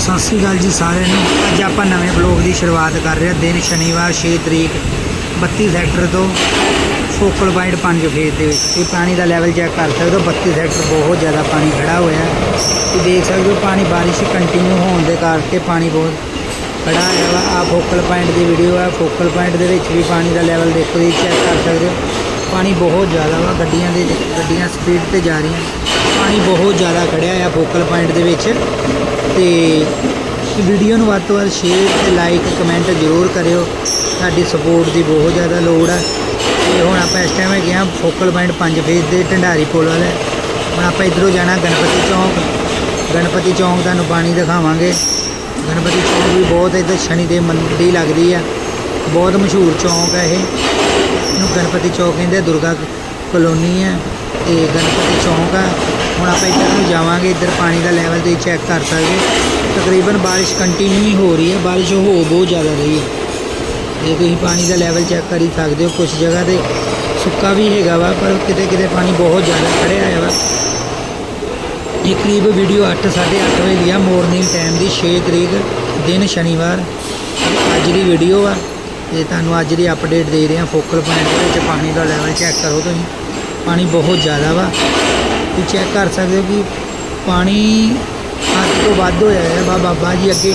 ਸਤਿ ਸ਼੍ਰੀ ਅਕਾਲ ਜੀ ਸਾਰਿਆਂ ਨੂੰ। ਅੱਜ ਆਪਾਂ ਨਵੇਂ ਬਲੌਗ ਦੀ ਸ਼ੁਰੂਆਤ ਕਰ ਰਹੇ ਹਾਂ। ਦਿਨ ਸ਼ਨੀਵਾਰ 6 ਤਰੀਕ 32 ਸੈਕਟਰ ਤੋਂ ਫੋਕਲ ਪੁਆਇੰਟ 5 ਫੇਜ਼ ਦੇ ਵਿੱਚ। ਇਹ ਪਾਣੀ ਦਾ ਲੈਵਲ ਚੈੱਕ ਕਰ ਸਕਦੇ ਹੋ। 32 ਸੈਕਟਰ ਬਹੁਤ ਜ਼ਿਆਦਾ ਪਾਣੀ ਖੜਾ ਹੋਇਆ। ਹੈ ਤੁਸੀਂ ਦੇਖ ਸਕਦੇ ਹੋ ਪਾਣੀ ਬਾਰਿਸ਼ ਕੰਟੀਨਿਊ ਹੋਣ ਦੇ ਕਰਕੇ ਪਾਣੀ ਬਹੁਤ ਖੜਾ ਹੈ ਵਾ। ਆ ਫੋਕਲ ਪੁਆਇੰਟ ਦੀ ਵੀਡੀਓ ਹੈ ਫੋਕਲ ਪੁਆਇੰਟ ਦੇ ਵਿੱਚ ਵੀ ਪਾਣੀ ਦਾ ਲੈਵਲ ਦੇਖੋ ਜੀ ਚੈੱਕ ਕਰ ਸਕਦੇ ਹੋ। ਪਾਣੀ ਬਹੁਤ ਜ਼ਿਆਦਾ ਵਾ। ਗੱਡੀਆਂ ਦੇ ਗੱਡੀਆਂ ਸਪੀਡ ਤੇ ਜਾ ਰਹੀਆਂ। ਪਾਣੀ ਬਹੁਤ ਜ਼ਿਆਦਾ ਖੜਿਆ ਆ ਫੋਕਲ ਪੁਆਇੰਟ ਦੇ ਵਿੱਚ। ਤੇ ਵੀਡੀਓ ਨੂੰ ਵੱਧ ਤੋਂ ਵੱਧ ਸ਼ੇਅਰ ਤੇ ਲਾਈਕ ਕਮੈਂਟ ਜ਼ਰੂਰ ਕਰਿਓ। ਸਾਡੀ ਸਪੋਰਟ ਦੀ ਬਹੁਤ ਜ਼ਿਆਦਾ ਲੋੜ ਹੈ ਤੇ ਹੁਣ ਆਪਾਂ ਇਸ ਟਾਈਮ ਹੈਗੇ ਆ ਫੋਕਲ ਪੁਆਇੰਟ 5 ਫੇਜ਼ ਦੇ ਢੰਡਾਰੀ ਪੁਲ ਵਾਲੇ। ਹੁਣ ਆਪਾਂ ਇਧਰੋਂ ਜਾਣਾ ਗਣਪਤੀ ਚੌਂਕ। ਗਣਪਤੀ ਚੌਂਕ ਤੁਹਾਨੂੰ ਪਾਣੀ ਦਿਖਾਵਾਂਗੇ। ਗਣਪਤੀ ਚੌਂਕ ਵੀ ਬਹੁਤ ਇੱਧਰ ਸ਼ਨੀ ਦੇ ਮੰਡੀ ਲੱਗਦੀ ਆ। ਬਹੁਤ ਮਸ਼ਹੂਰ ਚੌਂਕ ਹੈ ਇਹ। ਇਹਨੂੰ ਗਣਪਤੀ ਚੌਕ ਕਹਿੰਦੇ ਦੁਰਗਾ ਕਲੋਨੀ ਹੈ ਤੇ ਗਣਪਤੀ ਚੌਂਕ ਆ। ਹੁਣ ਆਪਾਂ ਇੱਧਰ ਨੂੰ ਜਾਵਾਂਗੇ, ਇੱਧਰ ਪਾਣੀ ਦਾ ਲੈਵਲ ਤੁਸੀਂ ਚੈੱਕ ਕਰ ਸਕਦੇ ਤਕਰੀਬਨ ਬਾਰਿਸ਼ ਕੰਟੀਨਿਊ ਹੀ ਹੋ ਰਹੀ ਹੈ, ਬਾਰਿਸ਼ ਹੋ ਬਹੁਤ ਜ਼ਿਆਦਾ ਰਹੀ ਹੈ। ਜੇ ਤੁਸੀਂ ਪਾਣੀ ਦਾ ਲੈਵਲ ਚੈੱਕ ਕਰ ਹੀ ਸਕਦੇ ਹੋ ਕੁਝ ਜਗ੍ਹਾ ਤੇ ਸੁੱਕਾ ਵੀ ਹੈਗਾ ਵਾ, ਪਰ ਕਿਤੇ ਕਿਤੇ ਪਾਣੀ ਬਹੁਤ ਜ਼ਿਆਦਾ ਖੜਿਆ ਹੋਇਆ ਵਾ। ਇਹ ਕਰੀਬ ਵੀਡੀਓ 8 8:30 ਵਜੇ ਦੀ ਆ ਮਾਰਨਿੰਗ ਟਾਈਮ ਦੀ 6 ਤਰੀਕ, ਦਿਨ ਸ਼ਨੀਵਾਰ। ਅੱਜ ਦੀ ਵੀਡੀਓ ਆ, ਤੇ ਤੁਹਾਨੂੰ ਅੱਜ ਦੀ ਅਪਡੇਟ ਦੇ ਰਹੇ ਹਾਂ ਫੋਕਲ ਪੁਆਇੰਟ ਦੇ ਵਿੱਚ ਪਾਣੀ ਦਾ ਲੈਵਲ ਚੈੱਕ ਕਰੋ ਤੁਸੀਂ। ਪਾਣੀ ਬਹੁਤ ਜ਼ਿਆਦਾ ਵਾ। ਤੁਸੀਂ ਚੈੱਕ ਕਰ ਸਕਦੇ ਹੋ ਕਿ ਪਾਣੀ ਹੱਦ ਤੋਂ ਵੱਧ ਹੋਇਆ ਹੈ। ਬਾ ਬਾਬਾ ਜੀ ਅੱਗੇ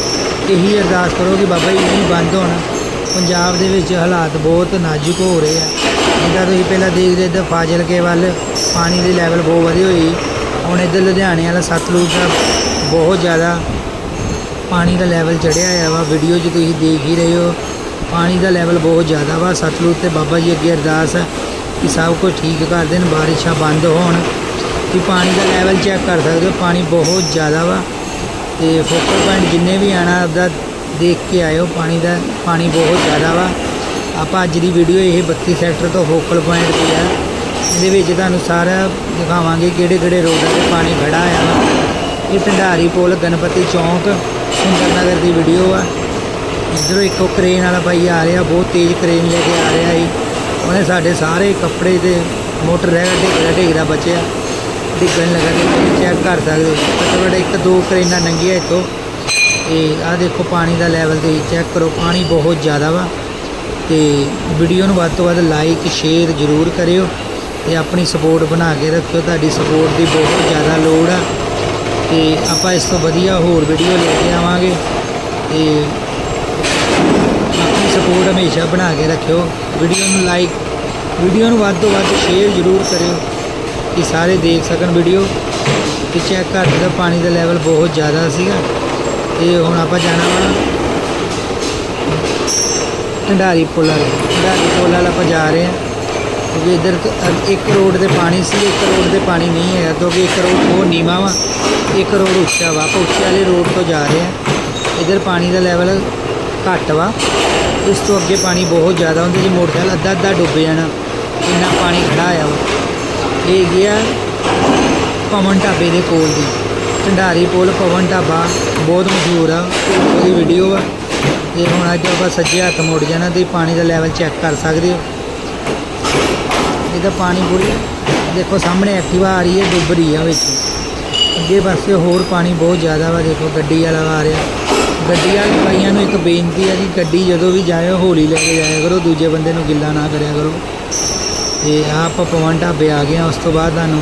ਇਹੀ ਅਰਦਾਸ ਕਰੋ ਕਿ ਬਾਬਾ ਜੀ ਨਹੀਂ ਬੰਦ ਹੋਣ। ਪੰਜਾਬ ਦੇ ਵਿੱਚ ਹਾਲਾਤ ਬਹੁਤ ਨਾਜ਼ੁਕ ਹੋ ਰਹੇ ਆ। ਜਿੱਦਾਂ ਤੁਸੀਂ ਪਹਿਲਾਂ ਦੇਖਦੇ ਇੱਧਰ ਫਾਜ਼ਿਲਕੇ ਵੱਲ ਪਾਣੀ ਦੀ ਲੈਵਲ ਬਹੁਤ ਵਧੀ ਹੋਈ ਹੁਣ ਇੱਧਰ ਲੁਧਿਆਣੇ ਵਾਲਾ ਸਤਲੁਜ ਦਾ ਬਹੁਤ ਜ਼ਿਆਦਾ ਪਾਣੀ ਦਾ ਲੈਵਲ ਚੜਿਆ ਹੋਇਆ ਵਾ। ਵੀਡੀਓ 'ਚ ਤੁਸੀਂ ਦੇਖ ਹੀ ਰਹੇ ਹੋ। ਪਾਣੀ ਦਾ ਲੈਵਲ ਬਹੁਤ ਜ਼ਿਆਦਾ ਵਾ। ਸਤਲੁਜ ਤੇ ਬਾਬਾ ਜੀ ਅੱਗੇ ਅਰਦਾਸ ਹੈ ਕਿ ਸਭ ਕੁਝ ਠੀਕ ਕਰ ਦੇਣ। ਬਾਰਿਸ਼ਾਂ ਬੰਦ ਹੋਣ। ਤੁਸੀਂ ਪਾਣੀ ਦਾ ਲੈਵਲ ਚੈੱਕ ਕਰ ਸਕਦੇ ਹੋ, ਪਾਣੀ ਬਹੁਤ ਜ਼ਿਆਦਾ ਵਾ। ਤੇ ਫੋਕਲ ਪੁਆਇੰਟ ਜਿੰਨੇ ਵੀ ਆਣਾ, ਆਪਦਾ ਦੇਖ ਕੇ ਆਇਓ, ਪਾਣੀ ਦਾ, ਪਾਣੀ ਬਹੁਤ ਜ਼ਿਆਦਾ ਵਾ। ਆਪਾਂ ਅੱਜ ਦੀ ਵੀਡੀਓ ਇਹ 32 ਸੈਕਟਰ ਤੋਂ ਫੋਕਲ ਪੁਆਇੰਟ ਤੇ ਆ। ਇਹਦੇ ਵਿੱਚ ਤੁਹਾਨੂੰ ਸਾਰਾ ਦਿਖਾਵਾਂਗੇ ਕਿਹੜੇ ਕਿਹੜੇ ਰੋਡਾਂ ਤੇ ਪਾਣੀ ਖੜਾ ਆ। ਵਾ ਇਹ ਢੰਡਾਰੀ ਪੁਲ, ਗਣਪਤੀ ਚੌਂਕ ਸੁੰਦਰ ਦੀ ਵੀਡੀਓ ਆ। ਇੱਧਰੋਂ ਇੱਕੋ ਕਰੇਨ ਵਾਲਾ ਭਾਈ ਆ ਰਿਹਾ, ਬਹੁਤ ਤੇਜ਼ ਕਰੇਨ ਲੈ ਕੇ ਆ ਰਿਹਾ ਜੀ ਉਹਨੇ ਸਾਡੇ ਸਾਰੇ ਕੱਪੜੇ ਤੇ ਮੋਟਰ ਰਹਿ ਢੇਗਦਾ ਢੇਗਦਾ ਬਚਿਆ। ਡਿੱਗਣ ਲੱਗਾ ਤੇ ਚੈੱਕ ਕਰ ਸਕਦੇ ਹੋ। ਘੱਟੋ ਘੱਟ ਇੱਕ ਦੋ ਕਰੇਨਾਂ ਨੰਗੀਆਂ ਇੱਥੋਂ। ਤੇ ਆਹ ਦੇਖੋ ਪਾਣੀ ਦਾ ਲੈਵਲ 'ਤੇ ਚੈੱਕ ਕਰੋ, ਪਾਣੀ ਬਹੁਤ ਜ਼ਿਆਦਾ ਵਾ। ਤੇ ਵੀਡੀਓ ਨੂੰ ਵੱਧ ਤੋਂ ਵੱਧ ਲਾਈਕ ਸ਼ੇਅਰ ਜ਼ਰੂਰ ਕਰਿਓ। ਤੇ ਆਪਣੀ ਸਪੋਰਟ ਬਣਾ ਕੇ ਰੱਖਿਓ, ਤੁਹਾਡੀ ਸਪੋਰਟ ਦੀ ਬਹੁਤ ਜ਼ਿਆਦਾ ਲੋੜ ਆ। ਤੇ ਆਪਾਂ ਇਸ ਤੋਂ ਵਧੀਆ ਹੋਰ ਵੀਡੀਓ ਲੈ ਕੇ ਆਵਾਂਗੇ। ਤੇ ਆਪਣੀ ਸਪੋਰਟ ਹਮੇਸ਼ਾ ਬਣਾ ਕੇ ਰੱਖਿਓ। ਵੀਡੀਓ ਨੂੰ ਲਾਈਕ ਵੀਡੀਓ ਨੂੰ ਵੱਧ ਤੋਂ ਵੱਧ ਸ਼ੇਅਰ ਜ਼ਰੂਰ ਕਰਿਓ। ਕਿ ਸਾਰੇ ਦੇਖ ਸਕਣ ਵੀਡੀਓ ਕਿ ਚੈੱਕ ਕਰ ਦਾ ਪਾਣੀ ਦਾ ਲੈਵਲ ਬਹੁਤ ਜ਼ਿਆਦਾ ਸੀਗਾ। ਤੇ ਹੁਣ ਆਪਾਂ ਜਾਣਾ ਵਾ ਢੰਡਾਰੀ ਪੁਲ ਵਾਲਾ। ਢੰਡਾਰੀ ਪੁਲ ਵਾਲਾ ਆਪਾਂ ਜਾ ਰਹੇ ਹਾਂ। ਕਿਉਂਕਿ ਇੱਧਰ ਇੱਕ ਰੋਡ ਤੇ ਪਾਣੀ ਸੀ, ਇੱਕ ਰੋਡ ਤੇ ਪਾਣੀ ਨਹੀਂ ਹੈ ਕਿਉਂਕਿ ਇੱਕ ਰੋਡ ਉਹ ਨੀਵਾਂ ਵਾ, ਇੱਕ ਰੋਡ ਉੱਚਾ ਵਾ। ਆਪਾਂ ਉੱਚੇ ਵਾਲੇ ਰੋਡ ਤੋਂ ਜਾ ਰਹੇ ਹਾਂ। ਇੱਧਰ ਪਾਣੀ ਦਾ ਲੈਵਲ ਘੱਟ ਵਾ। ਇਸ ਤੋਂ ਅੱਗੇ ਪਾਣੀ ਬਹੁਤ ਜ਼ਿਆਦਾ ਹੁੰਦਾ। ਜੇ ਮੋਟਰਸਾਈਕਲ ਅੱਧਾ ਅੱਧਾ ਡੁੱਬ ਜਾਣਾ, ਇੰਨਾ ਪਾਣੀ ਖੜਾ ਆਇਆ ਵਾ। ਇਹ ਗਿਆ ਪਵਨ ਢਾਬੇ ਦੇ ਕੋਲ ਦੀ। ਢੰਡਾਰੀ ਪੁਲ, ਪਵਨ ਢਾਬਾ, ਬਹੁਤ ਮਸ਼ਹੂਰ ਆ। ਉਹਦੀ ਵੀਡੀਓ ਆ। ਤੇ ਹੁਣ ਅੱਜ ਆਪਾਂ ਸੱਜੇ ਹੱਥ ਮੁੜ ਜਾਣਾ ਤੇ ਪਾਣੀ ਦਾ ਲੈਵਲ ਚੈੱਕ ਕਰ ਸਕਦੇ ਹੋ। ਇਹਦਾ ਪਾਣੀ ਪੂਰੀ ਦੇਖੋ ਸਾਹਮਣੇ ਐਕਟਿਵਾ ਆ ਰਹੀ ਹੈ, ਡੁੱਬ ਰਹੀ ਆ ਵਿੱਚ। ਅੱਗੇ ਪਾਸੇ ਹੋਰ ਪਾਣੀ ਬਹੁਤ ਜ਼ਿਆਦਾ ਵਾ, ਦੇਖੋ ਗੱਡੀ ਵਾਲਾ ਆ ਰਿਹਾ। ਗੱਡੀ ਵਾਲੇ ਭਾਈਆਂ ਨੂੰ ਇੱਕ ਬੇਨਤੀ ਹੈ ਕਿ ਗੱਡੀ ਜਦੋਂ ਵੀ ਜਾਇਓ ਹੌਲੀ ਲੈ ਕੇ ਜਾਇਆ ਕਰੋ, ਦੂਜੇ ਬੰਦੇ ਨੂੰ ਗਿੱਲਾ ਨਾ ਕਰਿਆ ਕਰੋ। ਤੇ ਆਹ ਆਪਾਂ ਪਵਨ ਢਾਬੇ ਆ ਗਏ ਹਾਂ ਉਸ ਤੋਂ ਬਾਅਦ ਤੁਹਾਨੂੰ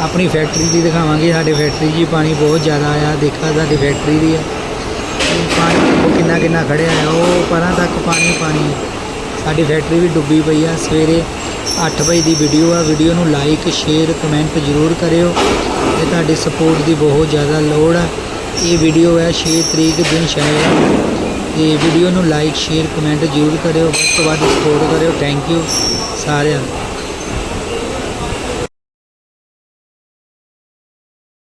ਆਪਣੀ ਫੈਕਟਰੀ ਦੀ ਦਿਖਾਵਾਂਗੇ। ਸਾਡੇ ਫੈਕਟਰੀ 'ਚ ਵੀ ਪਾਣੀ ਬਹੁਤ ਜ਼ਿਆਦਾ ਆਇਆ ਦੇਖਾ ਸਾਡੀ ਫੈਕਟਰੀ ਦੀ ਆ। ਪਾਣੀ ਕਿੰਨਾ ਕਿੰਨਾ ਖੜਿਆ ਆ, ਉਹ ਪਰਾਂ ਤੱਕ ਪਾਣੀ ਪਾਣੀ ਹੈ ਸਾਡੀ ਫੈਕਟਰੀ ਵੀ ਡੁੱਬੀ ਪਈ ਆ। ਸਵੇਰੇ 8 ਵਜੇ ਦੀ ਵੀਡੀਓ ਆ ਵੀਡੀਓ ਨੂੰ ਲਾਈਕ ਸ਼ੇਅਰ ਕਮੈਂਟ ਜ਼ਰੂਰ ਕਰਿਓ। ਤੇ ਤੁਹਾਡੀ ਸਪੋਰਟ ਦੀ ਬਹੁਤ ਜ਼ਿਆਦਾ ਲੋੜ ਆ। ਇਹ ਵੀਡੀਓ ਹੈ 6 ਤਰੀਕ ਦਿਨ ਸ਼ਨੀਵਾਰ ਤੇ ਵੀਡੀਓ ਨੂੰ ਲਾਈਕ ਸ਼ੇਅਰ ਕਮੈਂਟ ਜ਼ਰੂਰ ਕਰਿਓ। ਵੱਧ ਤੋਂ ਵੱਧ ਸਪੋਰਟ ਕਰਿਓ। ਥੈਂਕ ਯੂ ਸਾਰਿਆਂ ਨੂੰ।